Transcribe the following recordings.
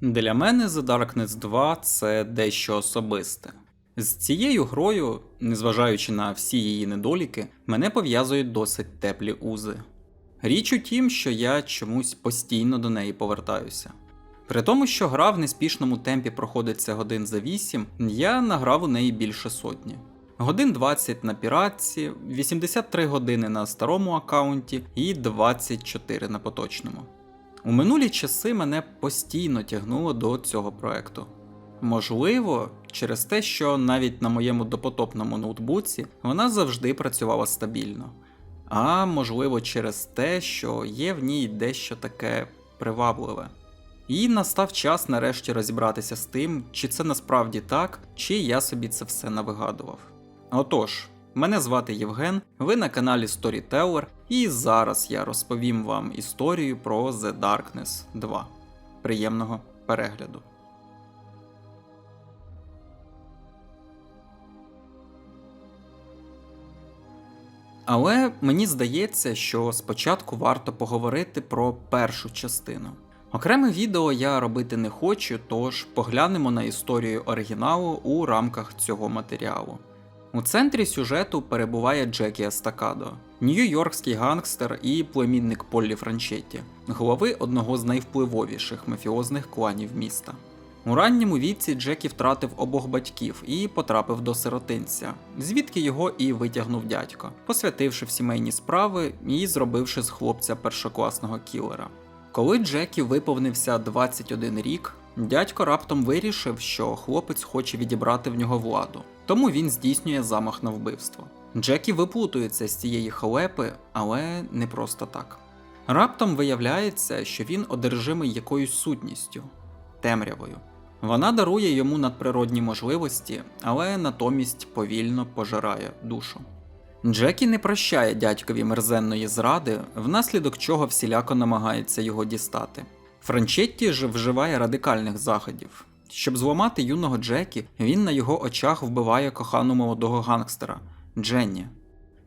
Для мене The Darkness 2 це дещо особисте. З цією грою, незважаючи на всі її недоліки, мене пов'язують досить теплі узи. Річ у тім, що я чомусь постійно до неї повертаюся. При тому, що гра в неспішному темпі проходиться годин за 8, я награв у неї більше сотні. Годин 20 на піратці, 83 години на старому аккаунті і 24 на поточному. У минулі часи мене постійно тягнуло до цього проекту. Можливо, через те, що навіть на моєму допотопному ноутбуці вона завжди працювала стабільно. А можливо, через те, що є в ній дещо таке привабливе. І настав час нарешті розібратися з тим, чи це насправді так, чи я собі це все навигадував. Отож, мене звати Євген, ви на каналі Storyteller, і зараз я розповім вам історію про The Darkness 2. Приємного перегляду. Але мені здається, що спочатку варто поговорити про першу частину. Окреме відео я робити не хочу, тож поглянемо на історію оригіналу у рамках цього матеріалу. У центрі сюжету перебуває Джекі Естакадо, нью-йоркський гангстер і племінник Поллі Франчетті, голови одного з найвпливовіших мафіозних кланів міста. У ранньому віці Джекі втратив обох батьків і потрапив до сиротинця, звідки його і витягнув дядько, посвятивши в сімейні справи і зробивши з хлопця першокласного кілера. Коли Джекі виповнився 21 рік, дядько раптом вирішив, що хлопець хоче відібрати в нього владу, тому він здійснює замах на вбивство. Джекі виплутується з цієї халепи, але не просто так. Раптом виявляється, що він одержимий якоюсь сутністю темрявою. Вона дарує йому надприродні можливості, але натомість повільно пожирає душу. Джекі не прощає дядькові мерзенної зради, внаслідок чого всіляко намагається його дістати. Франчетті ж вживає радикальних заходів. Щоб зламати юного Джекі, він на його очах вбиває кохану молодого гангстера Дженні.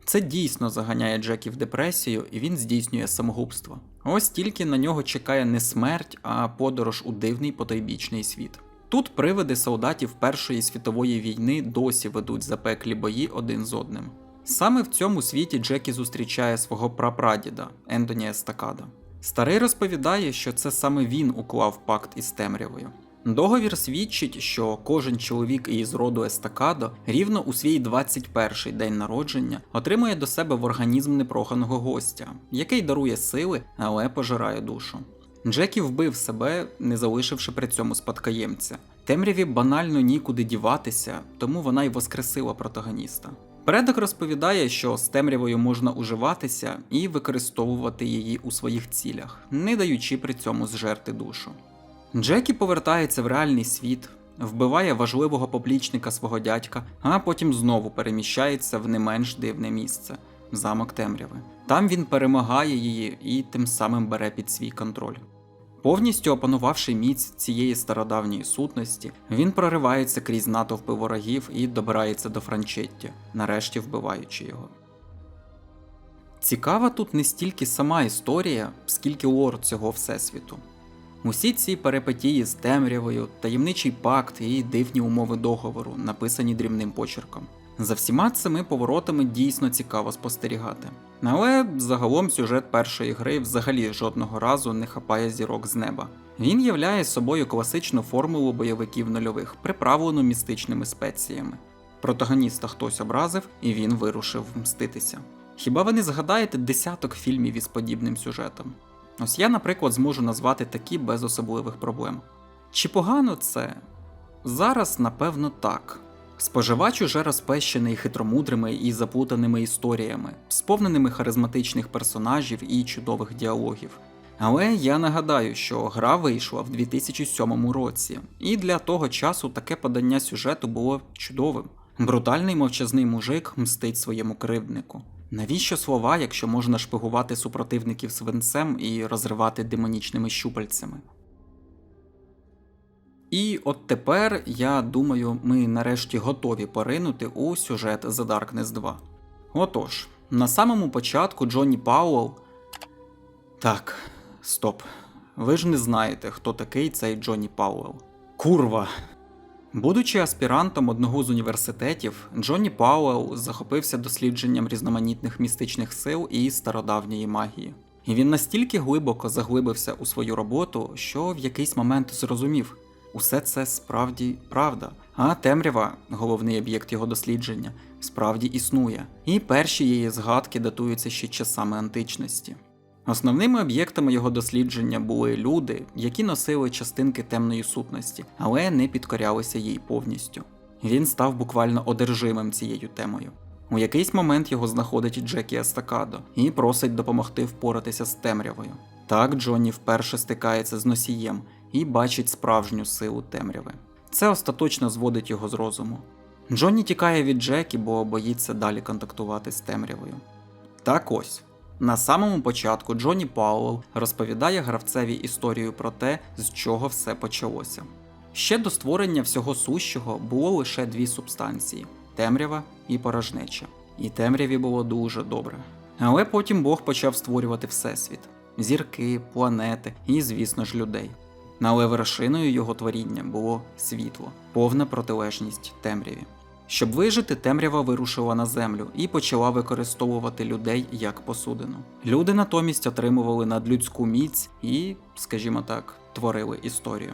Це дійсно заганяє Джекі в депресію, і він здійснює самогубство. Ось тільки на нього чекає не смерть, а подорож у дивний потойбічний світ. Тут привиди солдатів Першої світової війни досі ведуть запеклі бої один з одним. Саме в цьому світі Джекі зустрічає свого прапрадіда Ентоні Естакада. Старий розповідає, що це саме він уклав пакт із темрявою. Договір свідчить, що кожен чоловік із роду Естакадо рівно у свій 21-й день народження отримує до себе в організм непроханого гостя, який дарує сили, але пожирає душу. Джекі вбив себе, не залишивши при цьому спадкоємця. Темряві банально нікуди діватися, тому вона й воскресила протагоніста. Предок розповідає, що з темрявою можна уживатися і використовувати її у своїх цілях, не даючи при цьому зжерти душу. Джекі повертається в реальний світ, вбиває важливого поплічника свого дядька, а потім знову переміщається в не менш дивне місце замок темряви. Там він перемагає її і тим самим бере під свій контроль. Повністю опанувавши міць цієї стародавньої сутності, він проривається крізь натовпи ворогів і добирається до Франчетті, нарешті вбиваючи його. Цікава тут не стільки сама історія, скільки лор цього всесвіту. Усі ці перипетії з темрявою, таємничий пакт і дивні умови договору, написані дрібним почерком. За всіма цими поворотами дійсно цікаво спостерігати. Але загалом сюжет першої гри взагалі жодного разу не хапає зірок з неба. Він являє собою класичну формулу бойовиків нульових, приправлену містичними спеціями. Протагоніста хтось образив, і він вирушив мститися. Хіба ви не згадаєте десяток фільмів із подібним сюжетом? Ось я, наприклад, зможу назвати такі без особливих проблем. Чи погано це? Зараз, напевно, так. Споживач уже розпещений хитромудрими і заплутаними історіями, сповненими харизматичних персонажів і чудових діалогів. Але я нагадаю, що гра вийшла в 2007 році, і для того часу таке подання сюжету було чудовим. Брутальний мовчазний мужик мстить своєму кривднику. Навіщо слова, якщо можна шпигувати супротивників свинцем і розривати демонічними щупальцями? І от тепер, я думаю, ми нарешті готові поринути у сюжет The Darkness 2. Отож, на самому початку Джонні Пауэлл. Так, стоп. ви ж не знаєте, хто такий цей Джонні Пауэлл. Курва. Будучи аспірантом одного з університетів, Джонні Пауэлл захопився дослідженням різноманітних містичних сил і стародавньої магії. І він настільки глибоко заглибився у свою роботу, що в якийсь момент зрозумів, усе це справді правда. А темрява, головний об'єкт його дослідження, справді існує, і перші її згадки датуються ще часами античності. Основними об'єктами його дослідження були люди, які носили частинки темної сутності, але не підкорялися їй повністю. Він став буквально одержимим цією темою. У якийсь момент його знаходить Джекі Естакадо і просить допомогти впоратися з темрявою. Так Джонні вперше стикається з носієм і бачить справжню силу темряви. Це остаточно зводить його з розуму. Джонні тікає від Джекі, бо боїться далі контактувати з темрявою. Так ось. На самому початку Джонні Пауэлл розповідає гравцеві історію про те, з чого все почалося. Ще до створення всього сущого було лише дві субстанції темрява і порожнеча. І темряві було дуже добре. Але потім Бог почав створювати всесвіт: зірки, планети і, звісно ж, людей. Але вершиною його творіння було світло, повна протилежність темряві. Щоб вижити, темрява вирушила на землю і почала використовувати людей як посудину. Люди натомість отримували надлюдську міць і, скажімо так, творили історію.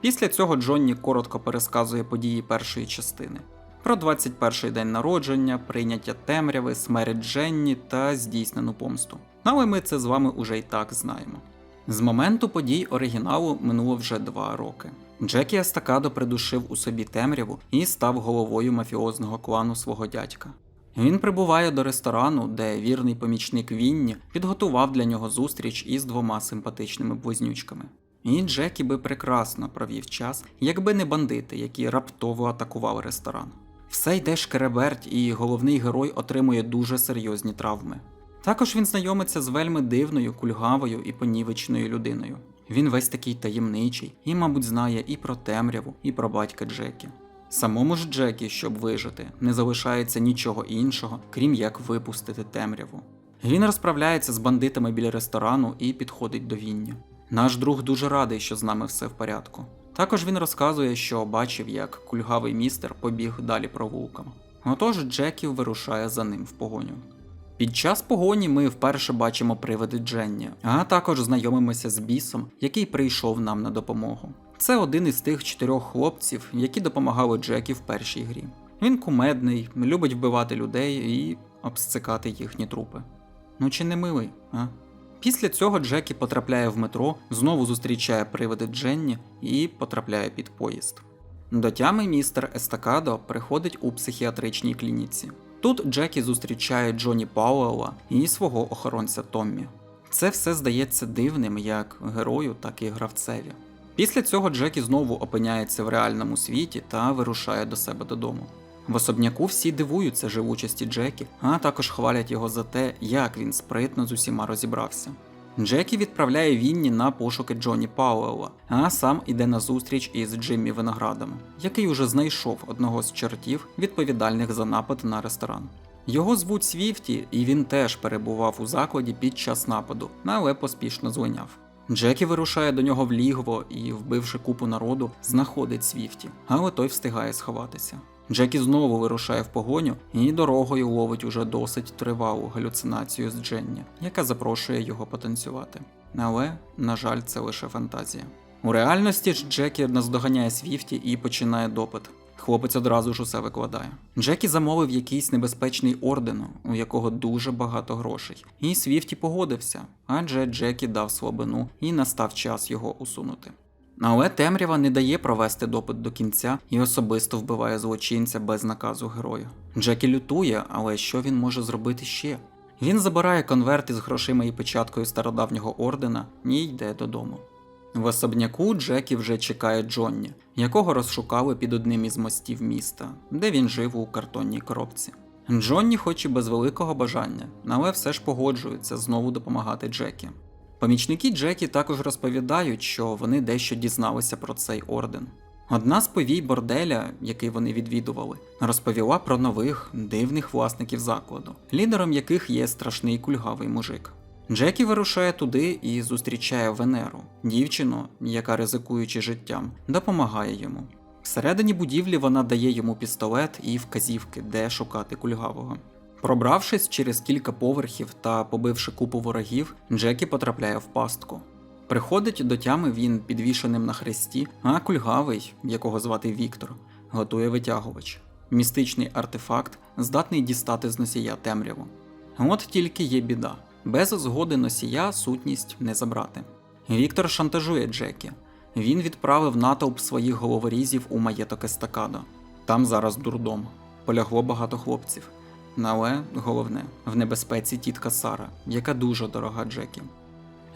Після цього Джонні коротко пересказує події першої частини про 21-й день народження, прийняття темряви, смерть Дженні та здійснену помсту. Але ми це з вами уже й так знаємо. З моменту подій оригіналу минуло вже два роки. Джекі Естакадо придушив у собі темряву і став головою мафіозного клану свого дядька. Він прибуває до ресторану, де вірний помічник Вінні підготував для нього зустріч із двома симпатичними близнючками. І Джекі би прекрасно провів час, якби не бандити, які раптово атакували ресторан. Все йде шкереберть, і головний герой отримує дуже серйозні травми. Також він знайомиться з вельми дивною, кульгавою і понівечною людиною. Він весь такий таємничий і, мабуть, знає і про темряву, і про батька Джекі. Самому ж Джекі, щоб вижити, не залишається нічого іншого, крім як випустити темряву. Він розправляється з бандитами біля ресторану і підходить до Віння. Наш друг дуже радий, що з нами все в порядку. Також він розказує, що бачив, як кульгавий містер побіг далі провулком. Отож Джекі вирушає за ним в погоню. Під час погоні ми вперше бачимо привиди Дженні, а також знайомимося з бісом, який прийшов нам на допомогу. Це один із тих чотирьох хлопців, які допомагали Джекі в першій грі. Він кумедний, любить вбивати людей і обсцикати їхні трупи. Ну чи не милий, а? Після цього Джекі потрапляє в метро, знову зустрічає привиди Дженні і потрапляє під поїзд. До тями містер Естакадо приходить у психіатричній клініці. Тут Джекі зустрічає Джоні Пауелла і свого охоронця Томмі. Це все здається дивним як герою, так і гравцеві. Після цього Джекі знову опиняється в реальному світі та вирушає до себе додому. В особняку всі дивуються живучості Джекі, а також хвалять його за те, як він спритно з усіма розібрався. Джекі відправляє Вінні на пошуки Джоні Пауелла, а сам іде на зустріч із Джиммі Виноградом, який уже знайшов одного з чортів, відповідальних за напад на ресторан. Його звуть Свіфті, і він теж перебував у закладі під час нападу, але поспішно злиняв. Джекі вирушає до нього в лігво і, вбивши купу народу, знаходить Свіфті, але той встигає сховатися. Джекі знову вирушає в погоню і дорогою ловить уже досить тривалу галюцинацію з Дженні, яка запрошує його потанцювати. Але, на жаль, це лише фантазія. У реальності ж Джекі наздоганяє Свіфті і починає допит. Хлопець одразу ж усе викладає. Джекі замовив якийсь небезпечний орден, у якого дуже багато грошей. І Свіфті погодився, адже Джекі дав слабину і настав час його усунути. Але темрява не дає провести допит до кінця і особисто вбиває злочинця без наказу героя. Джекі лютує, але що він може зробити ще? Він забирає конверт із грошима і печаткою стародавнього ордена і йде додому. В особняку Джекі вже чекає Джонні, якого розшукали під одним із мостів міста, де він жив у картонній коробці. Джонні, хоч і без великого бажання, але все ж погоджується знову допомагати Джекі. Помічники Джекі також розповідають, що вони дещо дізналися про цей орден. Одна з повій борделя, який вони відвідували, розповіла про нових дивних власників закладу, лідером яких є страшний кульгавий мужик. Джекі вирушає туди і зустрічає Венеру, дівчину, яка, ризикуючи життям, допомагає йому. Всередині будівлі вона дає йому пістолет і вказівки, де шукати кульгавого. Пробравшись через кілька поверхів та побивши купу ворогів, Джекі потрапляє в пастку. Приходить до тями він підвішеним на хресті, а кульгавий, якого звати Віктор, готує витягувач. Містичний артефакт здатний дістати з носія темряву. От тільки є біда. Без згоди носія сутність не забрати. Віктор шантажує Джекі. Він відправив натовп своїх головорізів у маєток Естакадо. Там зараз дурдом. Полягло багато хлопців. Але головне, в небезпеці тітка Сара, яка дуже дорога Джекі.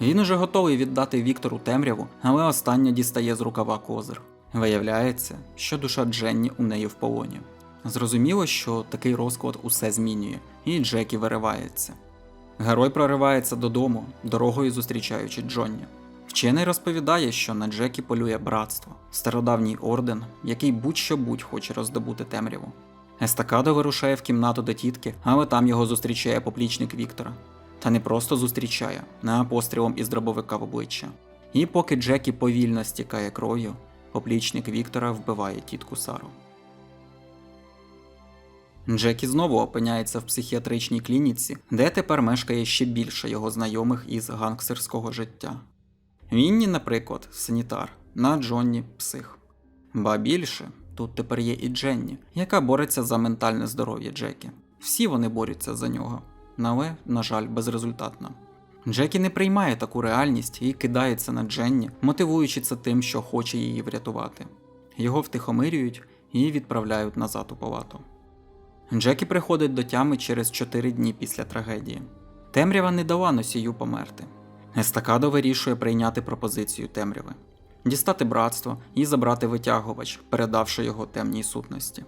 Він уже готовий віддати Віктору темряву, але остання дістає з рукава козир. Виявляється, що душа Дженні у неї в полоні. Зрозуміло, що такий розклад усе змінює, і Джекі виривається. Герой проривається додому, дорогою зустрічаючи Джонні. Вчений розповідає, що на Джекі полює братство, стародавній орден, який будь-що будь хоче роздобути темряву. Естакадо вирушає в кімнату до тітки, але там його зустрічає поплічник Віктора. Та не просто зустрічає, а пострілом із дробовика в обличчя. І поки Джекі повільно стікає кров'ю, поплічник Віктора вбиває тітку Сару. Джекі знову опиняється в психіатричній клініці, де тепер мешкає ще більше його знайомих із гангстерського життя. Вінні, наприклад, санітар, на Джонні псих. Ба більше, тут тепер є і Дженні, яка бореться за ментальне здоров'я Джекі. Всі вони борються за нього, але, на жаль, безрезультатно. Джекі не приймає таку реальність і кидається на Дженні, мотивуючи це тим, що хоче її врятувати. Його втихомирюють і відправляють назад у палату. Джекі приходить до тями через 4 дні після трагедії. Темрява не дала носію померти. Естакадо вирішує прийняти пропозицію темряви, дістати братство і забрати витягувач, передавши його темній сутності.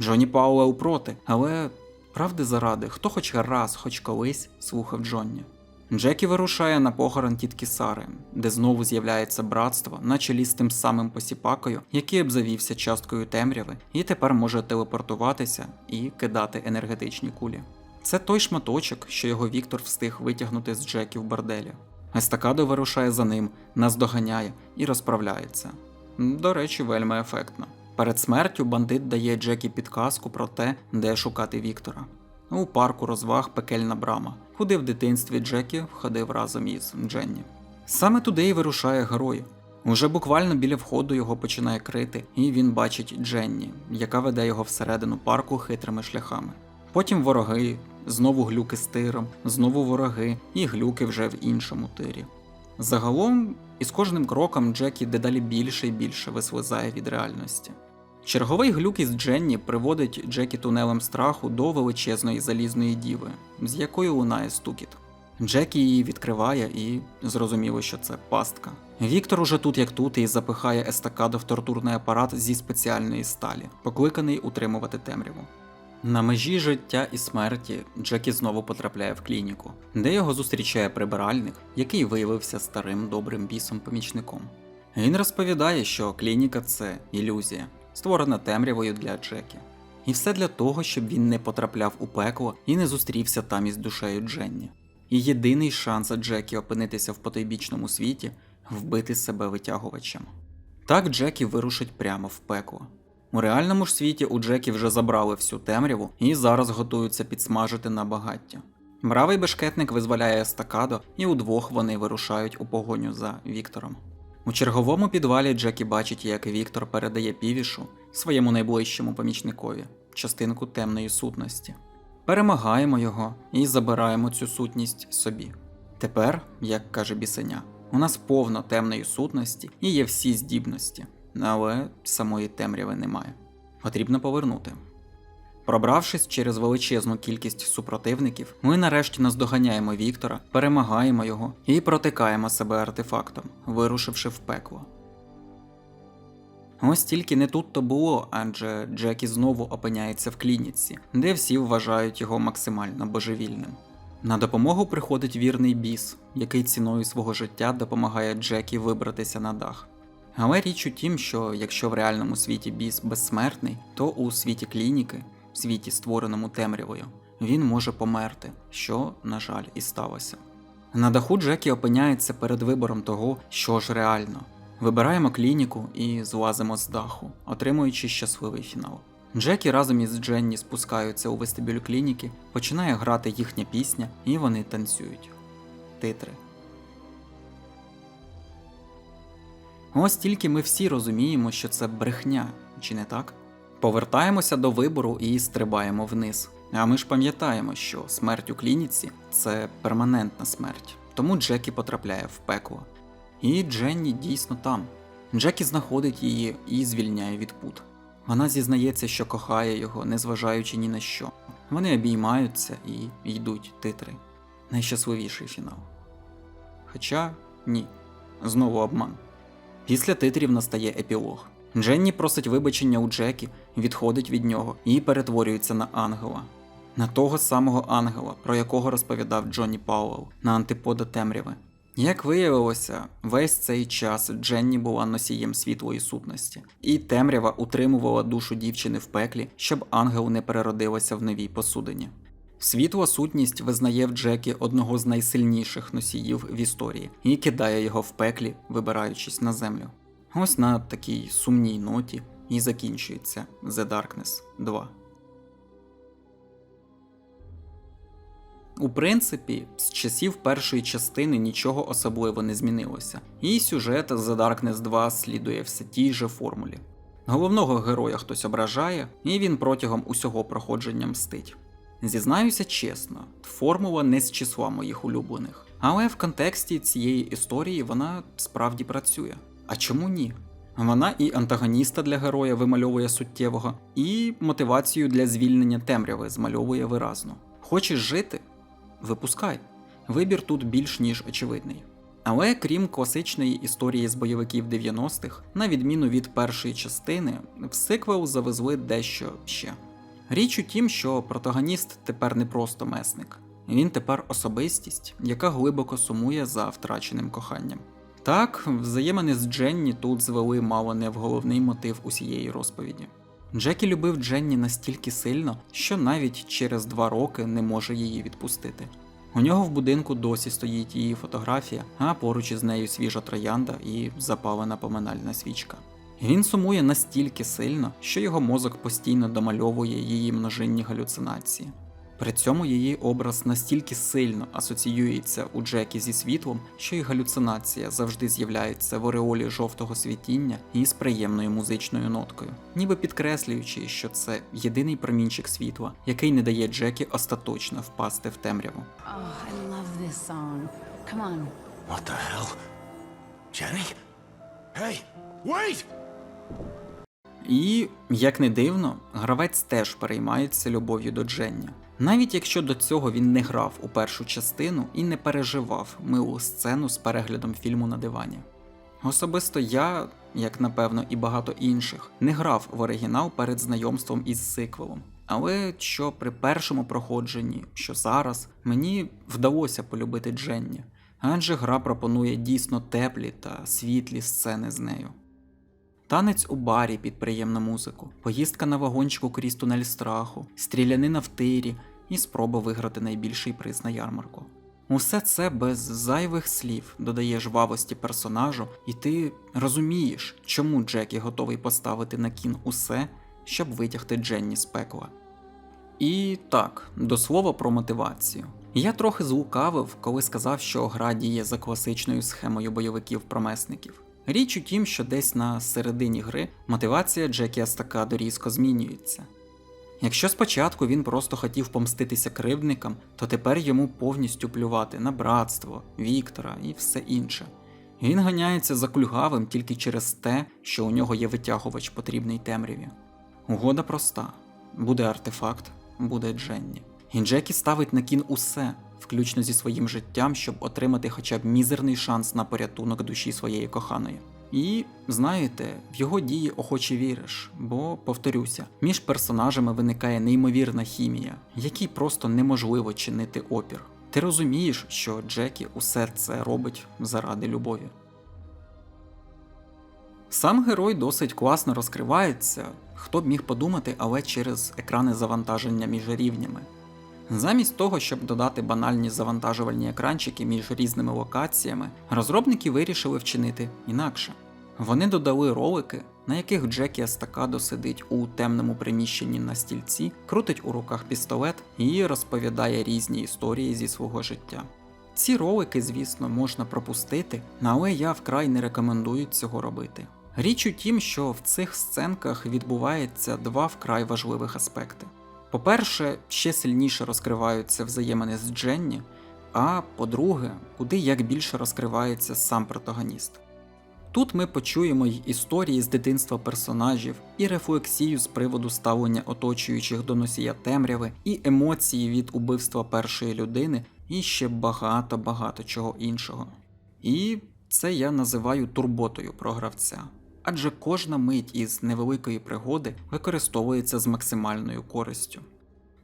Джоні Пауел проти, але правди заради, хто хоч раз, хоч колись слухав Джонні. Джекі вирушає на похорон тітки Сари, де знову з'являється братство на чолі з тим самим посіпакою, який обзавівся часткою темряви, і тепер може телепортуватися і кидати енергетичні кулі. Це той шматочок, що його Віктор встиг витягнути з Джекі в борделі. Естакадо вирушає за ним, наздоганяє і розправляється. До речі, вельми ефектно. Перед смертю бандит дає Джекі підказку про те, де шукати Віктора. У парку розваг пекельна брама, куди в дитинстві Джекі входив разом із Дженні. Саме туди і вирушає герой. Уже буквально біля входу його починає крити, і він бачить Дженні, яка веде його всередину парку хитрими шляхами. Потім вороги, знову глюки з тиром, знову вороги і глюки вже в іншому тирі. Загалом, із кожним кроком Джекі дедалі більше і більше вислизає від реальності. Черговий глюк із Дженні приводить Джекі тунелем страху до величезної залізної діви, з якою лунає стукіт. Джекі її відкриває і зрозуміло, що це пастка. Віктор уже тут як тут і запихає естакаду в тортурний апарат зі спеціальної сталі, покликаний утримувати темряву. На межі життя і смерті Джекі знову потрапляє в клініку, де його зустрічає прибиральник, який виявився старим добрим бісом-помічником. Він розповідає, що клініка це ілюзія, створена темрявою для Джекі. І все для того, щоб він не потрапляв у пекло і не зустрівся там із душею Дженні. І єдиний шанс Джекі опинитися в потойбічному світі вбити себе витягувачем. Так Джекі вирушить прямо в пекло. У реальному ж світі у Джекі вже забрали всю темряву і зараз готуються підсмажити на багаття. Бравий бешкетник визволяє естакадо, і удвох вони вирушають у погоню за Віктором. У черговому підвалі Джекі бачить, як Віктор передає півішу своєму найближчому помічникові частинку темної сутності. Перемагаємо його і забираємо цю сутність собі. Тепер, як каже бісеня, у нас повно темної сутності і є всі здібності, але самої темряви немає. Потрібно повернути. Пробравшись через величезну кількість супротивників, ми нарешті наздоганяємо Віктора, перемагаємо його і протикаємо себе артефактом, вирушивши в пекло. Ось тільки не тут то було, адже Джекі знову опиняється в клініці, де всі вважають його максимально божевільним. На допомогу приходить вірний біс, який ціною свого життя допомагає Джекі вибратися на дах. Але річ у тім, що якщо в реальному світі біс безсмертний, то у світі клініки, в світі, створеному темрявою, він може померти, що, на жаль, і сталося. На даху Джекі опиняється перед вибором того, що ж реально. Вибираємо клініку і злазимо з даху, отримуючи щасливий фінал. Джекі разом із Дженні спускаються у вестибюль клініки, починає грати їхня пісня, і вони танцюють. Титри. Ось тільки ми всі розуміємо, що це брехня, чи не так? Повертаємося до вибору і стрибаємо вниз. А ми ж пам'ятаємо, що смерть у клініці це перманентна смерть, тому Джекі потрапляє в пекло. І Дженні дійсно там. Джекі знаходить її і звільняє від пут. Вона зізнається, що кохає його, незважаючи ні на що. Вони обіймаються і йдуть титри. Найщасливіший фінал. Хоча ні, знову обман. Після титрів настає епілог. Дженні просить вибачення у Джекі, відходить від нього і перетворюється на ангела. На того самого ангела, про якого розповідав Джонні Пауэлл на антипода темряви. Як виявилося, весь цей час Дженні була носієм світлої сутності, і темрява утримувала душу дівчини в пеклі, щоб ангел не переродилася в новій посудині. Світла сутність визнає в Джекі одного з найсильніших носіїв в історії і кидає його в пеклі, вибираючись на землю. Ось на такій сумній ноті і закінчується The Darkness 2. У принципі, з часів першої частини нічого особливо не змінилося, і сюжет The Darkness 2 слідує все тій же формулі. Головного героя хтось ображає, і він протягом усього проходження мстить. Зізнаюся чесно, формула не з числа моїх улюблених, але в контексті цієї історії вона справді працює. А чому ні? Вона і антагоніста для героя вимальовує суттєвого, і мотивацію для звільнення темряви змальовує виразно. Хочеш жити? Випускай. Вибір тут більш ніж очевидний. Але крім класичної історії з бойовиків 90-х, на відміну від першої частини, в сиквел завезли дещо ще. Річ у тім, що протагоніст тепер не просто месник, він тепер особистість, яка глибоко сумує за втраченим коханням. Так, взаємини з Дженні тут звели мало не в головний мотив усієї розповіді. Джекі любив Дженні настільки сильно, що навіть через два роки не може її відпустити. У нього в будинку досі стоїть її фотографія, а поруч із нею свіжа троянда і запалена поминальна свічка. Він сумує настільки сильно, що його мозок постійно домальовує її множинні галюцинації. При цьому її образ настільки сильно асоціюється у Джекі зі світлом, що й галюцинація завжди з'являється в ореолі жовтого світіння і з приємною музичною ноткою, ніби підкреслюючи, що це єдиний промінчик світла, який не дає Джекі остаточно впасти в темряву. Oh, I love this song. Come on. What the hell? Jenny? Hey, wait! І, як не дивно, гравець теж переймається любов'ю до Дженні. Навіть якщо до цього він не грав у першу частину і не переживав милу сцену з переглядом фільму на дивані. Особисто я, як напевно і багато інших, не грав в оригінал перед знайомством із сиквелом. Але що при першому проходженні, що зараз, мені вдалося полюбити Дженні, адже гра пропонує дійсно теплі та світлі сцени з нею. Танець у барі під приємну музику, поїздка на вагончику крізь тунель страху, стрілянина в тирі і спроба виграти найбільший приз на ярмарку. Усе це без зайвих слів додає жвавості персонажу, і ти розумієш, чому Джекі готовий поставити на кін усе, щоб витягти Дженні з пекла. І так, до слова про мотивацію. Я трохи злукавив, коли сказав, що гра діє за класичною схемою бойовиків-промесників. Річ у тім, що десь на середині гри мотивація Джекі Астакадо різко змінюється. Якщо спочатку він просто хотів помститися кривдникам, то тепер йому повністю плювати на братство, Віктора і все інше. Він ганяється за кульгавим тільки через те, що у нього є витягувач потрібний темряві. Угода проста: буде артефакт, буде Дженні. І Джекі ставить на кін усе, включно зі своїм життям, щоб отримати хоча б мізерний шанс на порятунок душі своєї коханої. І знаєте, в його дії охоче віриш, бо, повторюся, між персонажами виникає неймовірна хімія, якій просто неможливо чинити опір. Ти розумієш, що Джекі усе це робить заради любові. Сам герой досить класно розкривається, хто б міг подумати, але через екрани завантаження між рівнями. Замість того, щоб додати банальні завантажувальні екранчики між різними локаціями, розробники вирішили вчинити інакше. Вони додали ролики, на яких Джекі Естакадо сидить у темному приміщенні на стільці, крутить у руках пістолет і розповідає різні історії зі свого життя. Ці ролики, звісно, можна пропустити, але я вкрай не рекомендую цього робити. Річ у тім, що в цих сценках відбувається два вкрай важливих аспекти. По-перше, ще сильніше розкриваються взаємини з Дженні, а по-друге, куди як більше розкривається сам протагоніст. Тут ми почуємо й історії з дитинства персонажів, і рефлексію з приводу ставлення оточуючих до носія темряви, і емоції від убивства першої людини, і ще багато-багато чого іншого. І це я називаю турботою про гравця. Адже кожна мить із невеликої пригоди використовується з максимальною користю.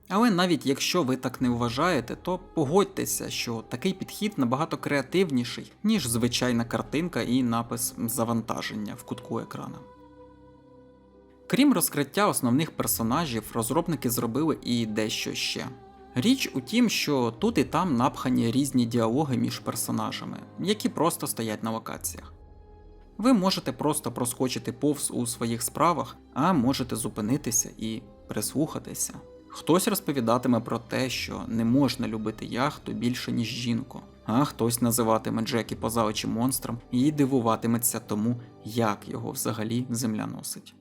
Але навіть якщо ви так не вважаєте, то погодьтеся, що такий підхід набагато креативніший, ніж звичайна картинка і напис завантаження в кутку екрана. Крім розкриття основних персонажів, розробники зробили і дещо ще. Річ у тім, що тут і там напхані різні діалоги між персонажами, які просто стоять на локаціях. Ви можете просто проскочити повз у своїх справах, а можете зупинитися і прислухатися. Хтось розповідатиме про те, що не можна любити яхту більше, ніж жінку, а хтось називатиме Джекі очі монстром і дивуватиметься тому, як його взагалі земля носить.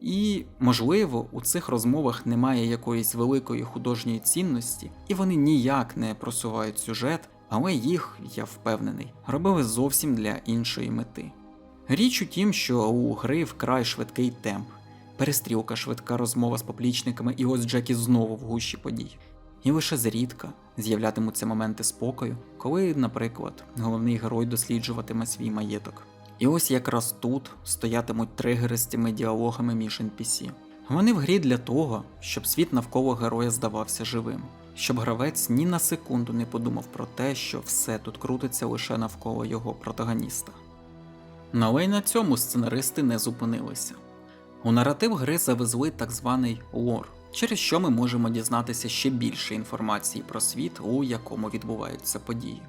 І, можливо, у цих розмовах немає якоїсь великої художньої цінності, і вони ніяк не просувають сюжет, але їх, я впевнений, робили зовсім для іншої мети. Річ у тім, що у гри вкрай швидкий темп, перестрілка, швидка розмова з поплічниками, і ось Джекі знову в гущі подій. І лише зрідка з'являтимуться моменти спокою, коли, наприклад, головний герой досліджуватиме свій маєток. І ось якраз тут стоятимуть тригери з цими діалогами між NPC. Вони в грі для того, щоб світ навколо героя здавався живим, щоб гравець ні на секунду не подумав про те, що все тут крутиться лише навколо його протагоніста. Але й на цьому сценаристи не зупинилися. У наратив гри завезли так званий лор, через що ми можемо дізнатися ще більше інформації про світ, у якому відбуваються події.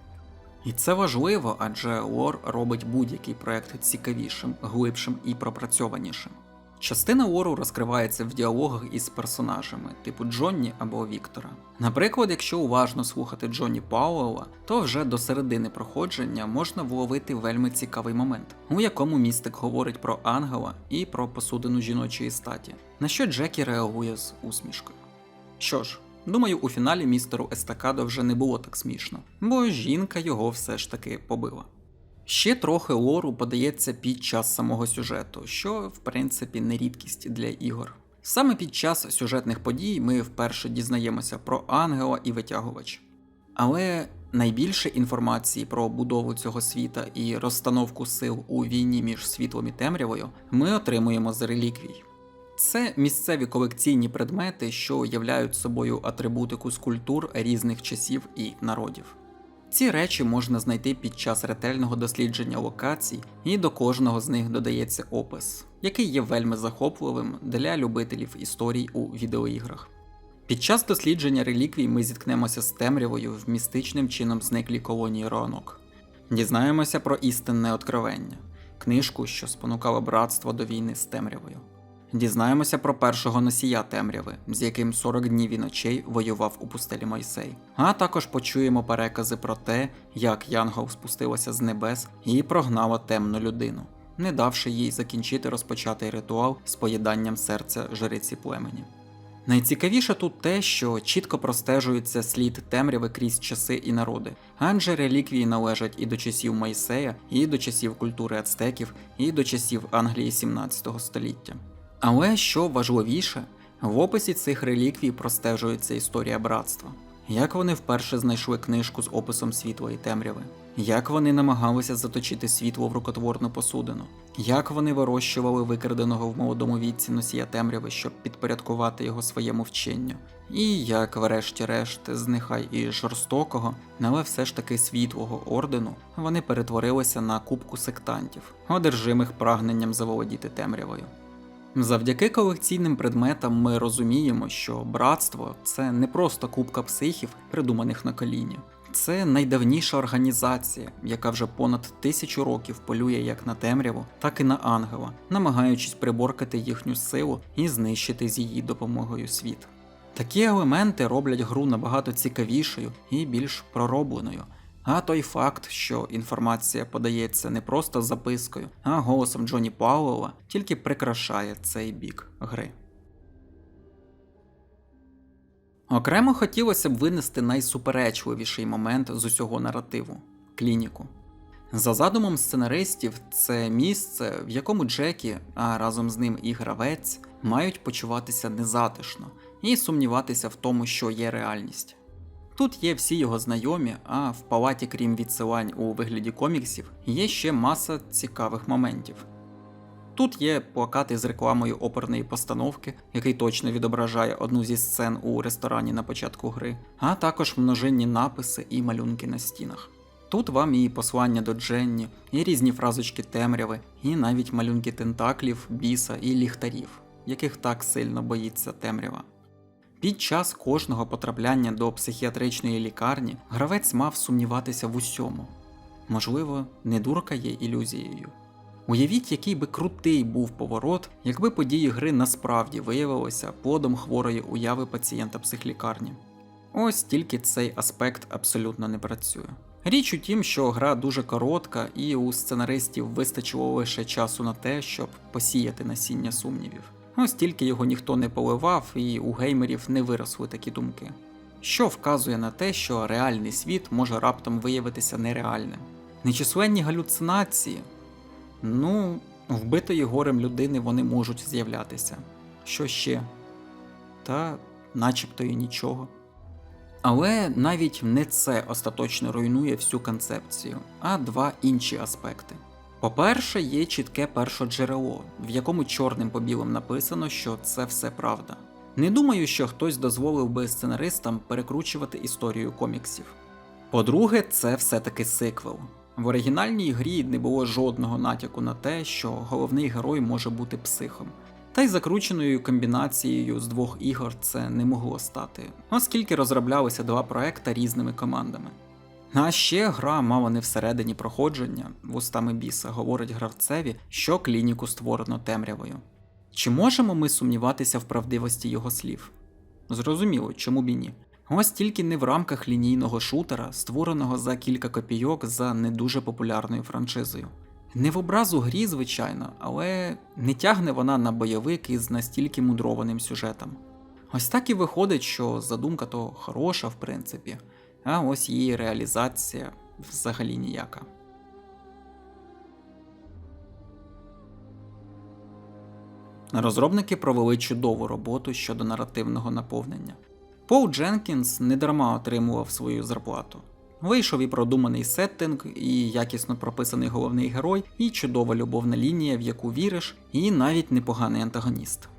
І це важливо, адже лор робить будь-який проект цікавішим, глибшим і пропрацьованішим. Частина лору розкривається в діалогах із персонажами, типу Джонні або Віктора. Наприклад, якщо уважно слухати Джонні Пауэлла, то вже до середини проходження можна вловити вельми цікавий момент, у якому містик говорить про ангела і про посудину жіночої статі, на що Джекі реагує з усмішкою. Що ж, думаю, у фіналі містеру Естакадо вже не було так смішно, бо жінка його все ж таки побила. Ще трохи лору подається під час самого сюжету, що в принципі не рідкість для ігор. Саме під час сюжетних подій ми вперше дізнаємося про ангела і витягувач. Але найбільше інформації про будову цього світа і розстановку сил у війні між світлом і темрявою ми отримуємо з реліквій. Це місцеві колекційні предмети, що являють собою атрибутику з культур різних часів і народів. Ці речі можна знайти під час ретельного дослідження локацій, і до кожного з них додається опис, який є вельми захопливим для любителів історій у відеоіграх. Під час дослідження реліквій ми зіткнемося з темрявою в містичним чином зниклій колонії Ронок. Дізнаємося про істинне откровення, книжку, що спонукала братство до війни з темрявою. Дізнаємося про першого носія темряви, з яким 40 днів і ночей воював у пустелі Мойсей. А також почуємо перекази про те, як Янгол спустилася з небес і прогнала темну людину, не давши їй закінчити розпочатий ритуал з поїданням серця жриці племені. Найцікавіше тут те, що чітко простежується слід темряви крізь часи і народи, адже реліквії належать і до часів Мойсея, і до часів культури ацтеків, і до часів Англії 17 століття. Але що важливіше, в описі цих реліквій простежується історія братства. Як вони вперше знайшли книжку з описом світла і темряви, як вони намагалися заточити світло в рукотворну посудину, як вони вирощували викраденого в молодому віці носія темряви, щоб підпорядкувати його своєму вченню, і як, врешті-решт, з нехай і жорстокого, але все ж таки світлого ордену вони перетворилися на кубку сектантів, одержимих прагненням заволодіти темрявою. Завдяки колекційним предметам ми розуміємо, що братство це не просто купка психів, придуманих на коліні. Це найдавніша організація, яка вже понад тисячу років полює як на темряву, так і на ангела, намагаючись приборкати їхню силу і знищити з її допомогою світ. Такі елементи роблять гру набагато цікавішою і більш проробленою. А той факт, що інформація подається не просто запискою, а голосом Джоні Пауэлла, тільки прикрашає цей бік гри. Окремо хотілося б винести найсуперечливіший момент з усього наративу клініку. За задумом сценаристів, це місце, в якому Джекі, а разом з ним і гравець, мають почуватися незатишно і сумніватися в тому, що є реальність. Тут є всі його знайомі, а в палаті, крім відсилань у вигляді коміксів, є ще маса цікавих моментів. Тут є плакати з рекламою оперної постановки, який точно відображає одну зі сцен у ресторані на початку гри, а також множинні написи і малюнки на стінах. Тут вам і послання до Дженні, і різні фразочки темряви, і навіть малюнки тентаклів, біса і ліхтарів, яких так сильно боїться темрява. Під час кожного потрапляння до психіатричної лікарні гравець мав сумніватися в усьому. Можливо, не дурка є ілюзією. Уявіть, який би крутий був поворот, якби події гри насправді виявилися плодом хворої уяви пацієнта психлікарні. Ось тільки цей аспект абсолютно не працює. Річ у тім, що гра дуже коротка, і у сценаристів вистачило лише часу на те, щоб посіяти насіння сумнівів. Ось тільки його ніхто не поливав, і у геймерів не виросли такі думки. Що вказує на те, що реальний світ може раптом виявитися нереальним. Нечисленні галюцинації. Ну, вбитої горем людини вони можуть з'являтися. Що ще? Та начебто і нічого. Але навіть не це остаточно руйнує всю концепцію, а два інші аспекти. По-перше, є чітке першоджерело, в якому чорним по білим написано, що це все правда. Не думаю, що хтось дозволив би сценаристам перекручувати історію коміксів. По-друге, це все-таки сиквел. В оригінальній грі не було жодного натяку на те, що головний герой може бути психом. Та й закрученою комбінацією з двох ігор це не могло стати, оскільки розроблялися два проекти різними командами. А ще гра мало не всередині проходження, вустами біса говорить гравцеві, що клініку створено темрявою. Чи можемо ми сумніватися в правдивості його слів? Зрозуміло, чому б і ні. Ось тільки не в рамках лінійного шутера, створеного за кілька копійок за не дуже популярною франшизою. Не в образу грі, звичайно, але не тягне вона на бойовик із настільки мудрованим сюжетом. Ось так і виходить, що задумка то хороша, в принципі, а ось її реалізація взагалі ніяка. Розробники провели чудову роботу щодо наративного наповнення. Пол Дженкінс не дарма отримував свою зарплату. Вийшов і продуманий сеттинг, і якісно прописаний головний герой, і чудова любовна лінія, в яку віриш, і навіть непоганий антагоніст.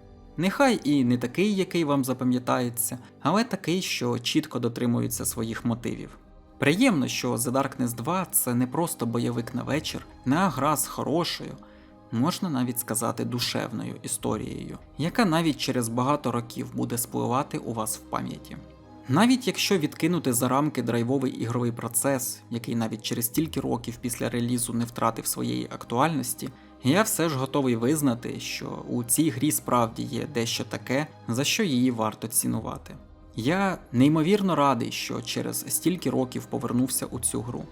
Нехай і не такий, який вам запам'ятається, але такий, що чітко дотримується своїх мотивів. Приємно, що The Darkness 2 це не просто бойовик на вечір, не гра з хорошою, можна навіть сказати душевною історією, яка навіть через багато років буде спливати у вас в пам'яті. Навіть якщо відкинути за рамки драйвовий ігровий процес, який навіть через стільки років після релізу не втратив своєї актуальності, я все ж готовий визнати, що у цій грі справді є дещо таке, за що її варто цінувати. Я неймовірно радий, що через стільки років повернувся у цю гру.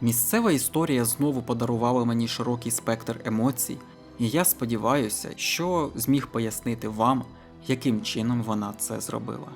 Місцева історія знову подарувала мені широкий спектр емоцій, і я сподіваюся, що зміг пояснити вам, яким чином вона це зробила.